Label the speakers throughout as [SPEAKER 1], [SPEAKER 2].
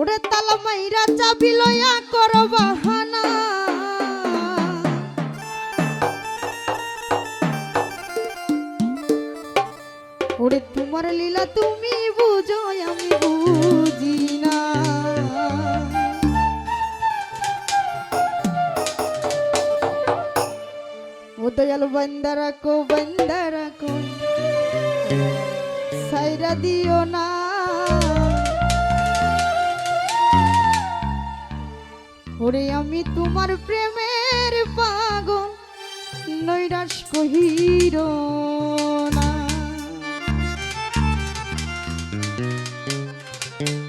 [SPEAKER 1] ওরে তালা মাইরা চাবি লইয়া কর বাহানা। ওরে তোমার লীলা তুমি বুঝো, আমি বুঝি না। ও বন্দারা কো বন্দারা কো, সাইরা দিও না। ওরে আমি তোমার প্রেমের পাগল, নৈরাশ কহির না।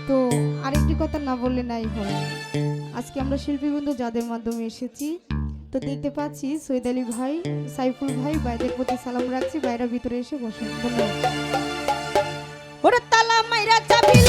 [SPEAKER 1] তো আরেকটি কথা না বললে নাই হয়। আজকে আমরা শিল্পী বন্ধু যাদের মাধ্যমে এসেছি, তো দেখতে পাচ্ছি সৈয়দ আলী ভাই, সাইফুল ভাই বাইরের প্রতি সালাম রাখছি, বাইরে ভিতরে এসে ধন্যবাদ। ওরে তালা মাইরা চাবি